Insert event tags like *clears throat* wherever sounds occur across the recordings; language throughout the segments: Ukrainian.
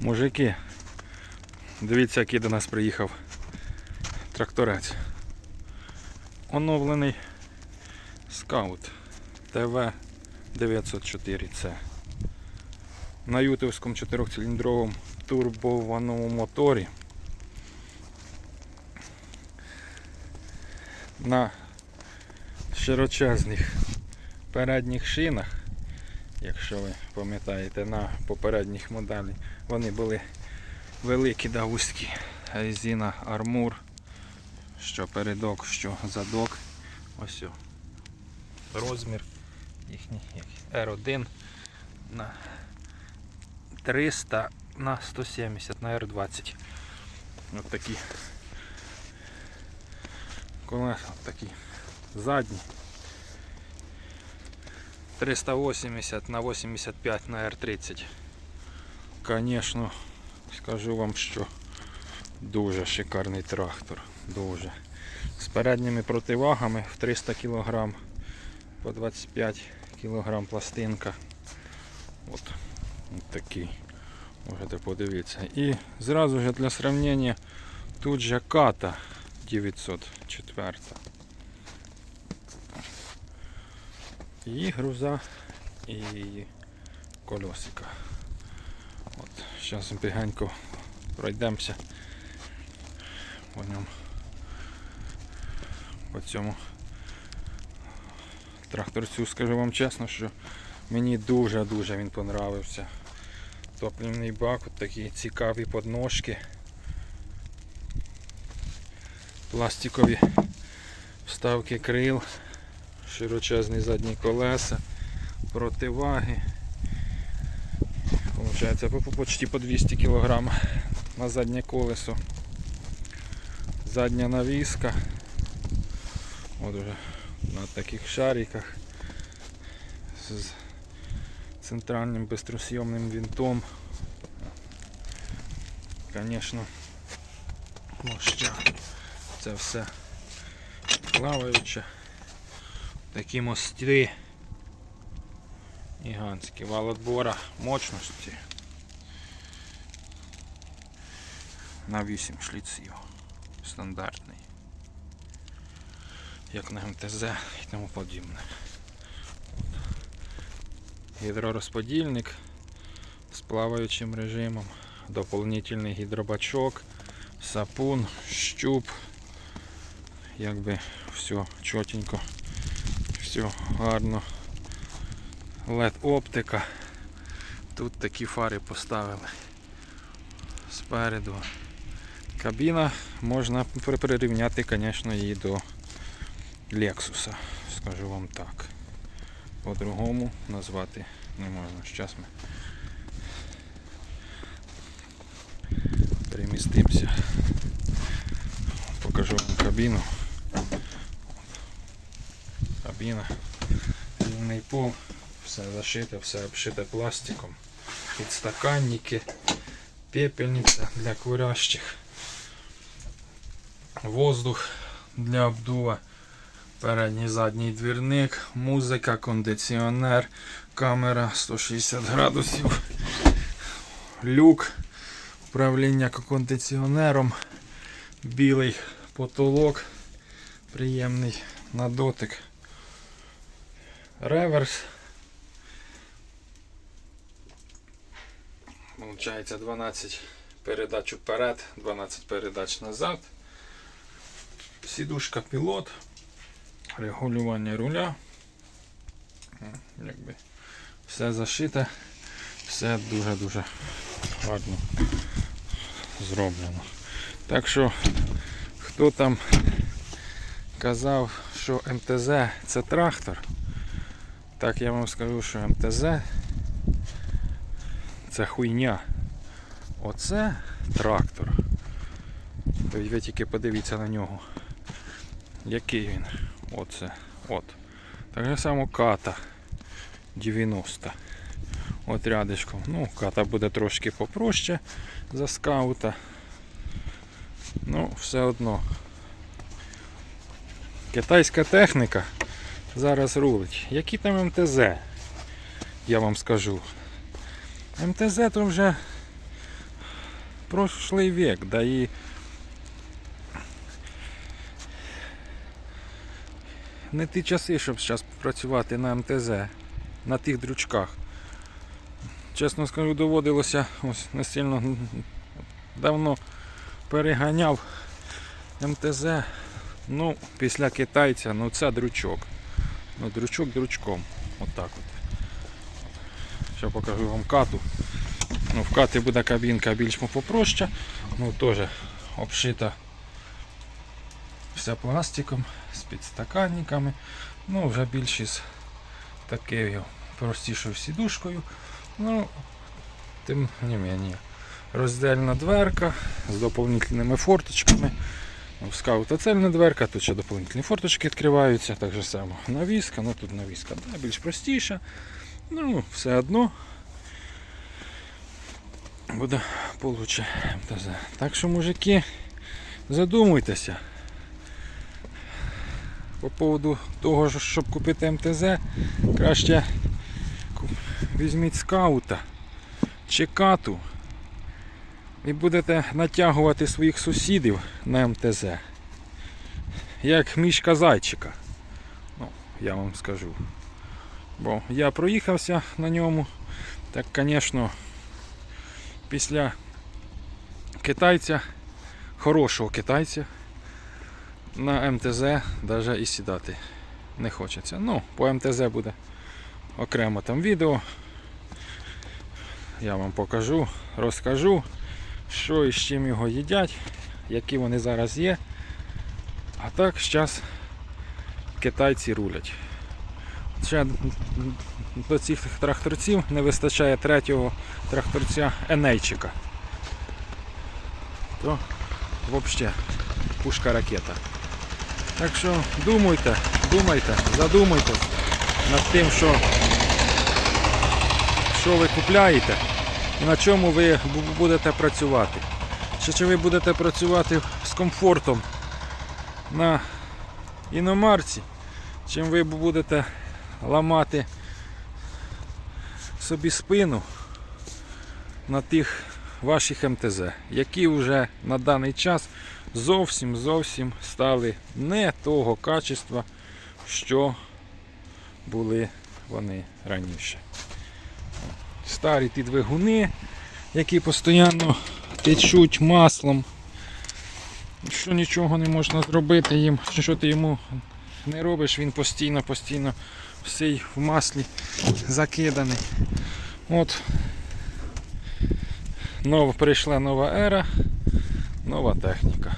Мужики, дивіться, який до нас приїхав тракторець. Оновлений скаут ТВ 904C. На ютовському 4-циліндровому турбованому моторі. На широчезних передніх шинах, якщо ви пам'ятаєте, на попередніх моделі вони були великі да вузькі. Резина армур, що передок, що задок. Ось о. розмір їхній як R1 на 300 на 170 на R20. Ось такі колеса, такі задні. 380 на 85 на R30. Конечно, скажу вам, що дуже шикарний трактор. Дуже. З передніми противагами в 300 кг по 25 кг пластинка. От, от такий. Можете подивитися. І зразу ж для сравнення тут же ката 904. І груза, і колесика. От, зараз бігенько пройдемося по ньому. По цьому тракторцю скажу вам чесно, що мені дуже-дуже він понравився. Топлівний бак, от такі цікаві подножки. Пластикові вставки крил, широчезні задні колеса, противаги. Получається по, по почти по 200 кг на заднє колесо. Задня навіска. От уже на таких шариках з центральним бистросйомним винтом. Звісно, моща. Це все плаваюче. Такі мости. Гігантські вал отбора мощності. На 8 шліців. Стандартний. Як на МТЗ і тому подібне. Гідророзподільник з плаваючим режимом. Доповнительний гідробачок. Сапун, щуп. Якби все чотенько все гарно LED оптика. Тут такі фари поставили спереду. Кабіна можна прирівняти, звісно, її до Lexus, скажу вам так. По-другому назвати не можна. Зараз ми перемістимося. Покажу вам кабіну. Кабіна, рівний пол, все зашите, все обшите пластиком. Підстаканники, пепельниця для курящих, воздух для обдува, передній задній двірник, музика, кондиціонер, камера 160 градусів, люк, управління кондиціонером, білий потолок, приємний на дотик. Реверс. Получається 12 передач вперед, 12 передач назад. Сідушка пілот, регулювання руля. Якби все зашите, все дуже-дуже гарно зроблено. Так що, хто там казав, що МТЗ це трактор, так я вам скажу, що МТЗ це хуйня. Оце трактор. То ви тільки подивіться на нього. Який він? Оце. От. Так само ката 90. От рядишком. Ну, ката буде трошки попроще за скаута. Ну, все одно. Китайська техніка зараз рулить. Які там МТЗ? Я вам скажу. МТЗ то вже прошлий век, да і не ті часи, щоб зараз працювати на МТЗ, на тих дрючках. Чесно скажу, доводилося ось не сильно давно переганяв МТЗ. Ну, після китайця, ну це дручок. Ну, дручок дручком. Отак от. Ще покажу вам кату. Ну, в кати буде кабінка більш попроще, ну теж обшита вся пластиком, з підстаканниками. Ну, вже більш із такою простішою сідушкою. Ну, тим не менее. Роздельна дверка з доповнительними форточками. В скаута цельна дверка, тут ще доповнительні форточки відкриваються, так же само навіска, ну тут навіска да, більш простіша. Ну, все одно буде получше. Так що, мужики, задумуйтеся. По поводу того, щоб купити МТЗ, краще візьміть скаута чи кату і будете натягувати своїх сусідів на МТЗ. Як мішка зайчика. Ну, я вам скажу. Бо я проїхався на ньому. Так, звісно, після китайця, хорошого китайця, на МТЗ навіть і сідати не хочеться. Ну, по МТЗ буде окремо там відео. Я вам покажу, розкажу, що і з чим його їдять, які вони зараз є. А так зараз китайці рулять. Ще до цих тракторців не вистачає третього тракторця Енейчика. То взагалі пушка ракета. Так що думайте, думайте, задумайтесь над тим, що, що ви купляєте на чому ви будете працювати. Чи, чи ви будете працювати з комфортом на іномарці, чим ви будете ламати собі спину на тих ваших МТЗ, які вже на даний час зовсім зовсім стали не того качества, що були вони раніше. Старі ті двигуни, які постійно течуть маслом, що нічого не можна зробити їм, що ти йому не робиш, він постійно, постійно всій в маслі закиданий. От нов, прийшла нова ера, нова техніка.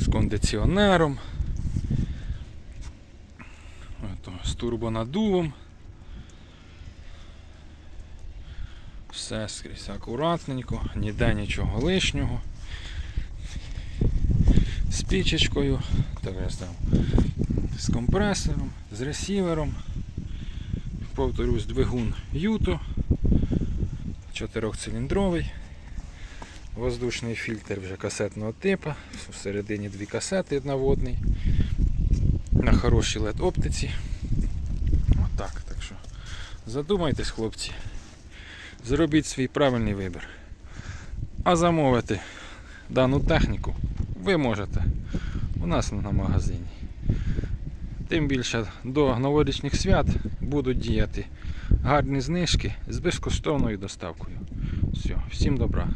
З кондиціонером, з турбонадувом. Все скрізь акуратненько, ніде нічого лишнього. З пічечкою, так ось там, з компресором, з ресівером. Повторюсь, двигун Юто, чотирьохциліндровий, воздушний фільтр вже касетного типу, всередині дві касети наводний, на хорошій LED оптиці. Отак, так що задумайтесь, хлопці, зробіть свій правильний вибір. А замовити дану техніку ви можете у нас на магазині. Тим більше до новорічних свят будуть діяти гарні знижки з безкоштовною доставкою. Все, всім добра.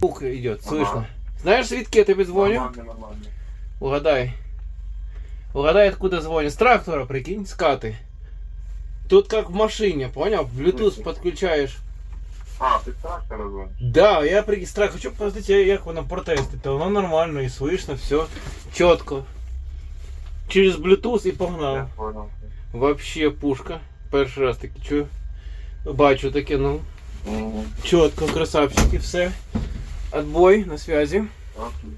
Ух, идет, Ага. слышно. Знаешь, звідки я тобі дзвоню? Угадай. Угадай, откуда звоню. С трактора, прикинь, с каты. Тут как в машине, понял? Bluetooth подключаешь. А, ти трактор звониш? Да, я прикинь, страх, хочу посмотреть, як воно протестити. Воно нормально і слышно, все чітко. Через Bluetooth і Я погнав. понял. Вообще пушка. Перший раз таке чую. Бачу таке, ну. Угу. Чітко, красавчики, все. Отбой на связи. Окей.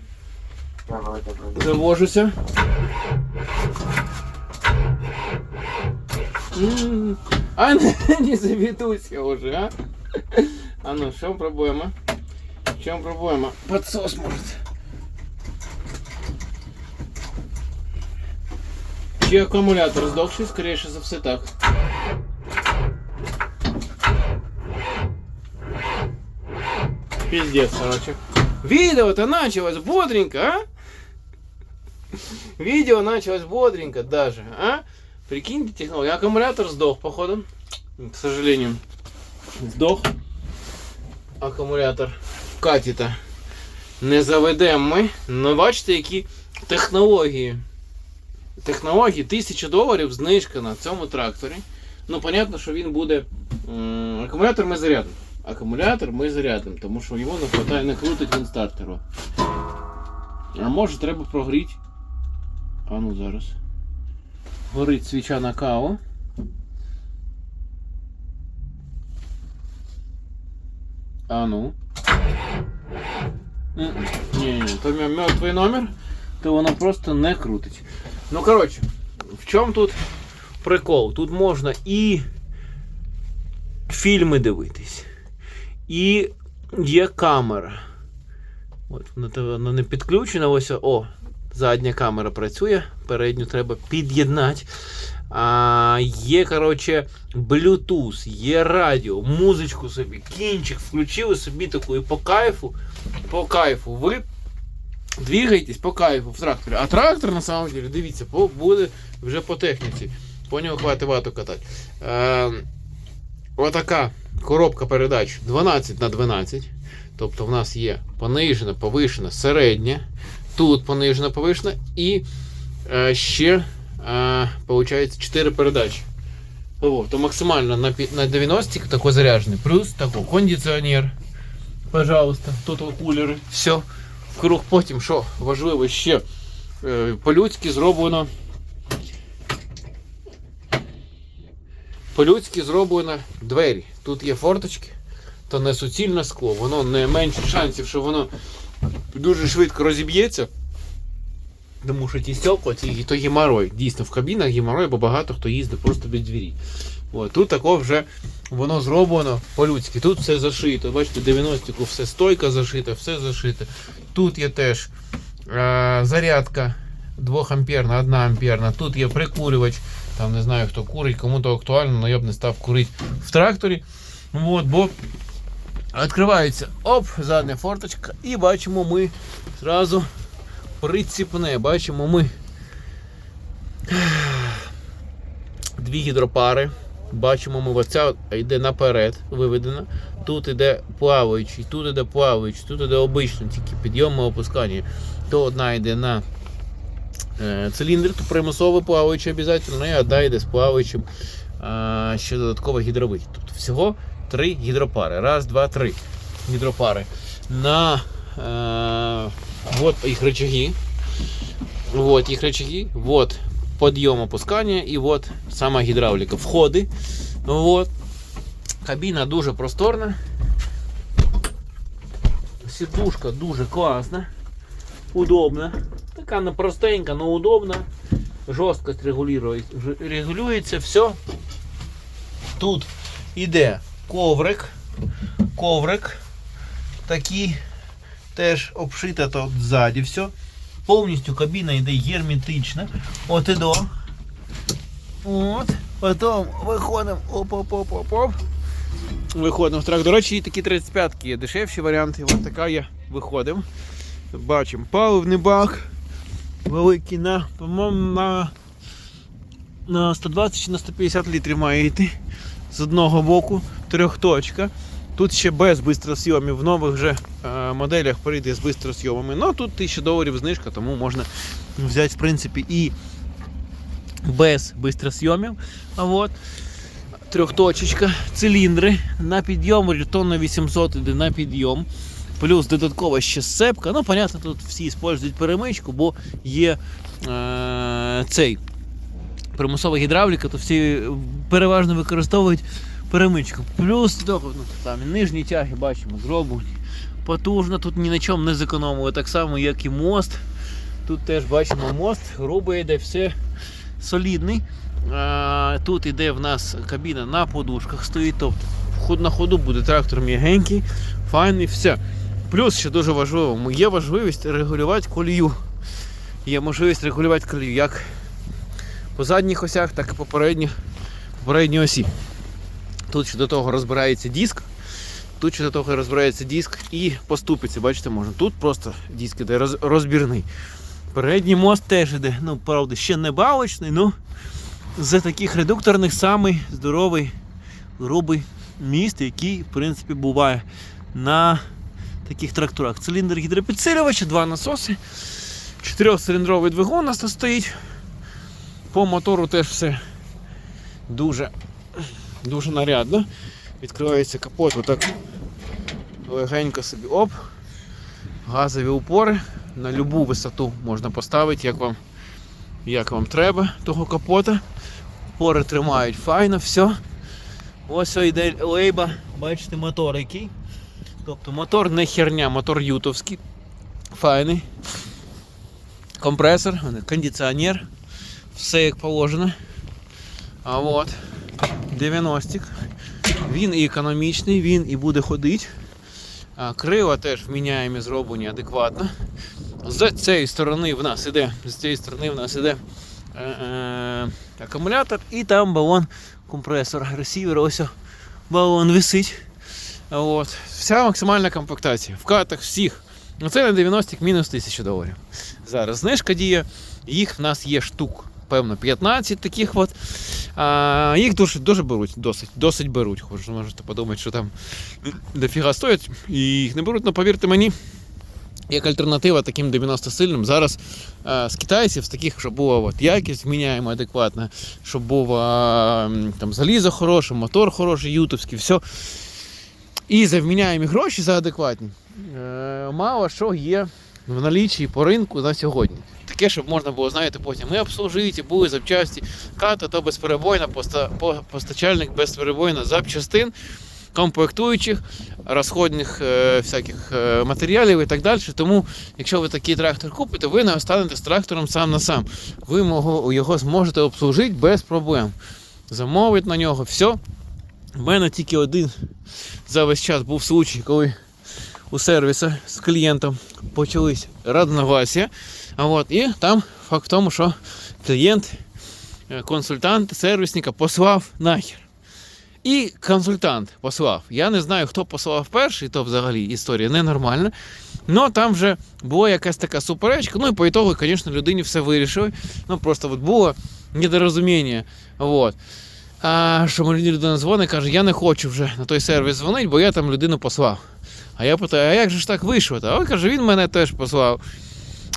Давай, давай. Завожуся. М, А *laughs* не, не заведуся уже, а? А ну, в чем проблема? В чем проблема? Подсос может. Чи акумулятор здохший, скоріше за все так. Пиздец, короче. Видео-то началось бодренько, а? Видео началось бодренько даже, а? Прикиньте технологию. Аккумулятор сдох, походу. К сожалению. Сдох. Акумулятор в каті-то не заведемо ми. Ну бачите, які технології. Технології 1000 доларів знижка на цьому тракторі. Ну, понятно, що він буде. Акумулятор ми зарядимо. Акумулятор ми зарядимо, тому що його не хватає, не крутить він стартеру. А може треба прогріти. А ну зараз. Горить свіча на каву. А ну. Ні, то мертвий номер, то воно просто не крутить. Ну, коротше, в чому тут прикол? Тут можна і фільми дивитись, і є камера. От, вона не підключена, ось о, задня камера працює, передню треба під'єднати. А, є, коротше, Bluetooth, є радіо, музичку собі, кінчик, включили собі таку і по кайфу, по кайфу. Ви двигаєтесь по кайфу в тракторі. А трактор, на самом деле, дивіться, буде вже по техніці. По нього хватить вату катати. Е, отака коробка передач 12 на 12. Тобто в нас є понижена, повишена, середня. Тут понижена, повишена і е, ще е, получається 4 передачі. О, то максимально на, на 90 такой заряженный. Плюс такой кондиціонер. Пожалуйста, тут кулери. Все. Круг потім, що важливо ще. е, По-людськи зроблено. По-людськи зроблено двері. Тут є форточки, то не суцільне скло, воно не менше шансів, що воно дуже швидко розіб'ється. Тому що ті стекла, ті, то геморой. Дійсно, в кабінах геморой, бо багато хто їздить просто без двері. От, тут тако вже воно зроблено по-людськи. Тут все зашито. Бачите, 90-ку все стойка зашита, все зашите. Тут є теж е, зарядка 2 амперна, 1 амперна. Тут є прикурювач. Там не знаю хто курить, кому то актуально, але я б не став курити в тракторі. От, бо відкривається оп, задня форточка, і бачимо ми зразу приціпне. Бачимо ми дві гідропари. Бачимо ми оця йде наперед, виведена. Тут іде плаваючий, тут іде плаваючий, тут іде обичний, тільки підйом і опускання. То одна йде на е, циліндр, то примусово плаваючий обов'язково, і одна йде з плаваючим ще додатково гідровий. Тобто всього три гідропари. Раз, два, три гідропари. На е, вот їх рычаги. Вот їх рычаги. Вот подъем опускання і от сама гідравліка. Входи. Вот. Кабіна дуже просторна. Сідушка дуже класна. Удобна. Така не простенька, але удобна. Жорсткость регулює- ж- регулюється, все. Тут іде коврик. Коврик. Такий теж обшита тут ззаді все. Повністю кабіна йде герметична. От і до. От. Потім виходимо. Оп-оп-оп-оп-оп. Виходимо в трак. До речі, такі 35-ки є дешевші варіанти. Ось така є. Виходимо. Бачимо паливний бак. Великий на, по-моєму, на, на 120 чи на 150 літрів має йти. З одного боку трьохточка. Тут ще без бистросйомів. В нових вже е, моделях прийде з бистросйомами. Ну тут 1000 доларів знижка, тому можна взяти в принципі і без бистросйомів. От трьохточечка, циліндри на підйом, тонна 800 іде на підйом. Плюс додаткова ще сцепка. Ну, понятно, тут всі використовують перемичку, бо є е, цей примусова гідравліка, то всі переважно використовують перемичку. Плюс ну, там, нижні тяги бачимо, зроблені. Потужно, тут ні на чому не зекономили, так само, як і мост. Тут теж бачимо мост, грубо йде, все солідний. А, тут іде в нас кабіна на подушках стоїть, тобто ход на ходу буде трактор м'ягенький, файний, все. Плюс ще дуже важливо, є можливість регулювати колію. Є можливість регулювати колію як по задніх осях, так і по передній осі. Тут ще до того розбирається диск. Тут ще до того розбирається диск і поступиться, бачите, можна. Тут просто диск іде розбірний. Передній мост теж іде, ну, правда, ще не балочний, ну з таких редукторних самий здоровий, грубий міст, який, в принципі, буває на таких тракторах. Циліндр гідропідсилювача, два насоси, чотирьохциліндровий двигун у нас тут стоїть. По мотору теж все дуже, дуже нарядно. Відкривається капот, отак легенько собі оп. Газові упори на любу висоту можна поставити, як вам, як вам треба того капота. Опори тримають файно, все. Ось йде лейба, бачите, мотор який. Тобто мотор не херня, мотор ютовський. Файний. Компресор, кондиціонер. Все як положено. А от 90 Він і економічний, він і буде ходити. Крила теж вміняємо зроблені адекватно. З цієї сторони в нас іде, з цієї сторони в нас іде е, е, акумулятор і там балон компресор. Ресівер, ось балон висить. От. Вся максимальна комплектація. В катах всіх. Оце на 90 мінус 1000 доларів. Зараз знижка діє. Їх в нас є штук, певно, 15 таких от. А, їх дуже, дуже беруть, досить, досить беруть. Хоч можете подумати, що там дофіга стоять. І їх не беруть, але повірте мені, як альтернатива таким 90 сильним. Зараз е, з китайців, з таких, щоб була от, якість, міняємо адекватно, щоб було е, там, залізо хороше, мотор хороший, ютовський, все. І за вміняємі гроші за адекватні. Е, мало що є в налічі по ринку на сьогодні. Таке, щоб можна було, знаєте, потім і обслужити, були запчасті. Ката то безперебойна, поста, постачальник безперебойно запчастин, комплектуючих, розходних е, всяких е, матеріалів і так далі. Тому, якщо ви такий трактор купите, ви не останетесь трактором сам на сам. Ви його зможете обслужити без проблем. Замовити на нього все. У мене тільки один за весь час був случай, коли у сервісі з клієнтом почались разногласия. А і там факт в тому, що клієнт, е, консультант сервісника послав нахер. І консультант послав. Я не знаю, хто послав перший, то взагалі історія ненормальна. Ну там вже була якась така суперечка. Ну і по ітогу, звісно, людині все вирішили. Ну просто от було недорозуміння. Вот. А що мені людина дзвонить, каже, я не хочу вже на той сервіс дзвонити, бо я там людину послав. А я питаю, а як же ж так вийшло? А він каже, він мене теж послав.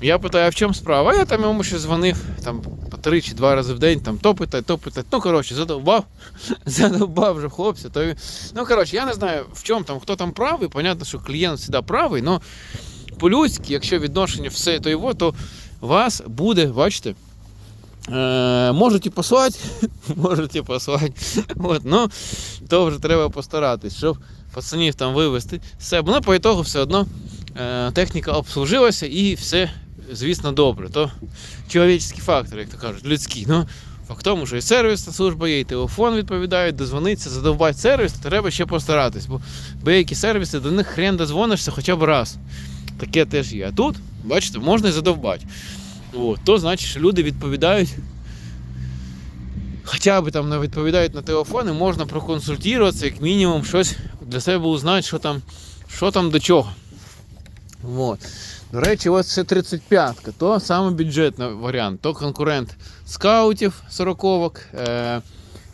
Я питаю, а в чому справа? А я там йому ще дзвонив там, по три чи два рази в день, там то питай, то питай. Ну, коротше, задовбав, *laughs* задовбав вже хлопця. То... Ну, коротше, я не знаю, в чому там, хто там правий. Понятно, що клієнт завжди правий, але по-людськи, якщо відношення все то його, то вас буде, бачите, Е, можете послати, *laughs* можете послати. От, ну, то вже треба постаратись, щоб пацанів там вивезти. Все, ну, по ітогу все одно е, техніка обслужилася і все, звісно, добре. То чоловічний фактор, як то кажуть, людський. Ну, факт в тому, що і сервісна служба є, і телефон відповідає, дозвонитися, задовбати сервіс, то треба ще постаратись, бо деякі сервіси до них хрен дозвонишся хоча б раз. Таке теж є. А тут, бачите, можна і задовбати. От, то значить, що люди відповідають. Хоча б там не відповідають на телефони, можна проконсультуватися, як мінімум, щось для себе узнати, що там, що там до чого. От. До речі, ось це 35-ка, то саме бюджетний варіант, то конкурент скаутів 40-ок, е-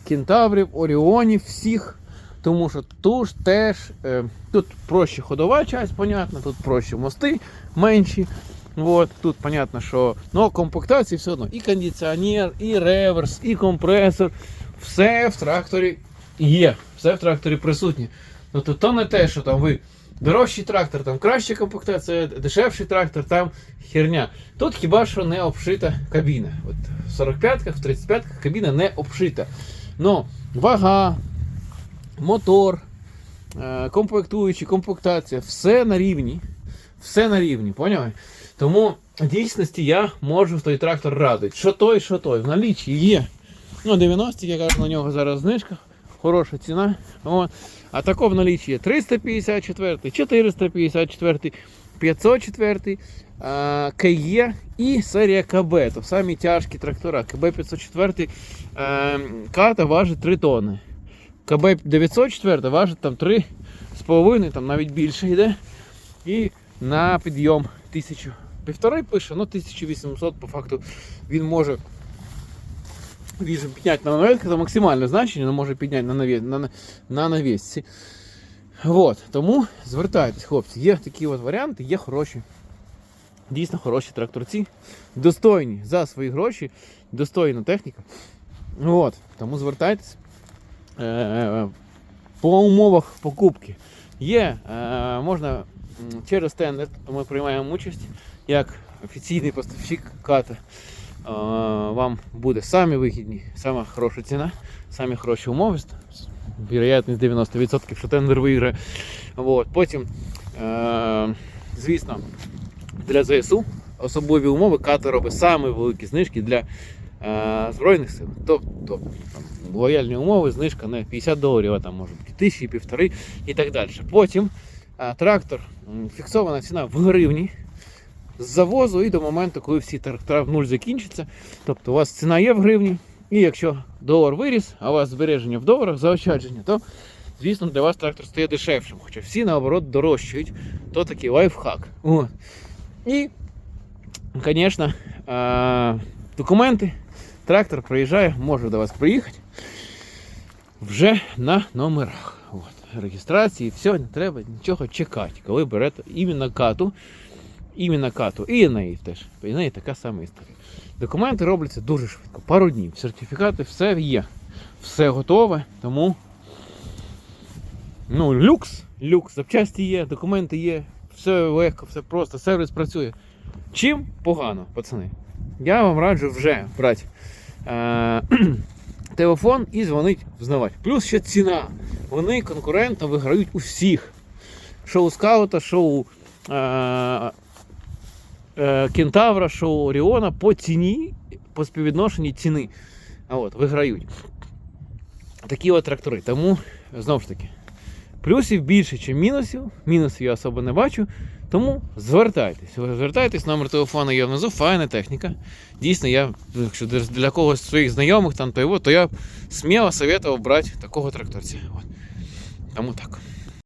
кентаврів, оріонів, всіх. Тому що тут теж е, тут проще ходова часть, понятно, тут проще мости менші. Вот, тут понятно, що ну, комплектації все одно. І кондиціонер, і реверс, і компресор. Все в тракторі є. Все в тракторі присутнє. Ну то, то не те, що там ви дорожчий трактор, там краща комплектація, дешевший трактор, там херня. Тут хіба що не обшита кабіна. От в 45-ках, в 35-ках кабіна не обшита. Ну, вага, мотор, е, комплектуючі, комплектація, все на рівні. Все на рівні, поняли? Тому в дійсності я можу в той трактор радити. Що той, що той. В наліччі є. Ну, 90 я кажу, на нього зараз знижка. Хороша ціна. От. А тако в наліччі є 354, 454, 504, е, КЕ і серія КБ. То самі тяжкі трактора. КБ 504 е, ката важить 3 тонни. КБ 904 важить там 3 з половиною, там навіть більше йде. І на підйом тисячу. Півтори пише, ну 1800 по факту він може він підняти на навісці, це максимальне значення, але може підняти на, наві... на, на, на навісці. От, тому звертайтесь, хлопці, є такі от варіанти, є хороші. Дійсно хороші тракторці, достойні за свої гроші, достойна техніка. От, тому звертайтесь. Е, по умовах покупки є, е, можна через тендер, ми приймаємо участь як офіційний поставщик ката. Вам буде самі вигідні, сама хороша ціна, самі хороші умови. Вірогідність 90%, що тендер виграє. От. Потім, е, звісно, для ЗСУ особливі умови ката робить саме великі знижки для е, Збройних сил. Тобто там, лояльні умови, знижка не 50 доларів, а там може бути тисячі, півтори і так далі. Потім е, трактор, фіксована ціна в гривні з завозу і до моменту, коли всі в нуль закінчаться. Тобто у вас ціна є в гривні, і якщо долар виріс, а у вас збереження в доларах, заощадження, то звісно для вас трактор стає дешевшим. Хоча всі наоборот дорожчають, то такий лайфхак. От. І, звісно, документи. Трактор приїжджає, може до вас приїхати вже на номерах. От. Реєстрації, все, не треба нічого чекати, коли берете іменно кату. Іменно кату. І неї теж. І неї така сама історія. Документи робляться дуже швидко, пару днів. Сертифікати, все є. Все готове, тому ну, люкс, люкс, запчасті є, документи є, все легко, все просто, сервіс працює. Чим погано, пацани? Я вам раджу вже брати е- *clears throat* телефон і дзвонить взнавати. Плюс ще ціна. Вони конкурентно виграють у всіх. Шоу скаута, шоу е- Кентавра, шоу Оріона по ціні, по співвідношенні ціни. От, виграють. Такі от трактори. Тому, знову ж таки, плюсів більше, ніж мінусів. Мінусів я особо не бачу. Тому звертайтесь. Звертайтесь, номер телефону є внизу, файна техніка. Дійсно, я, якщо для- когось з своїх знайомих там, то, то я сміло советував брати такого тракторця. От. Тому так.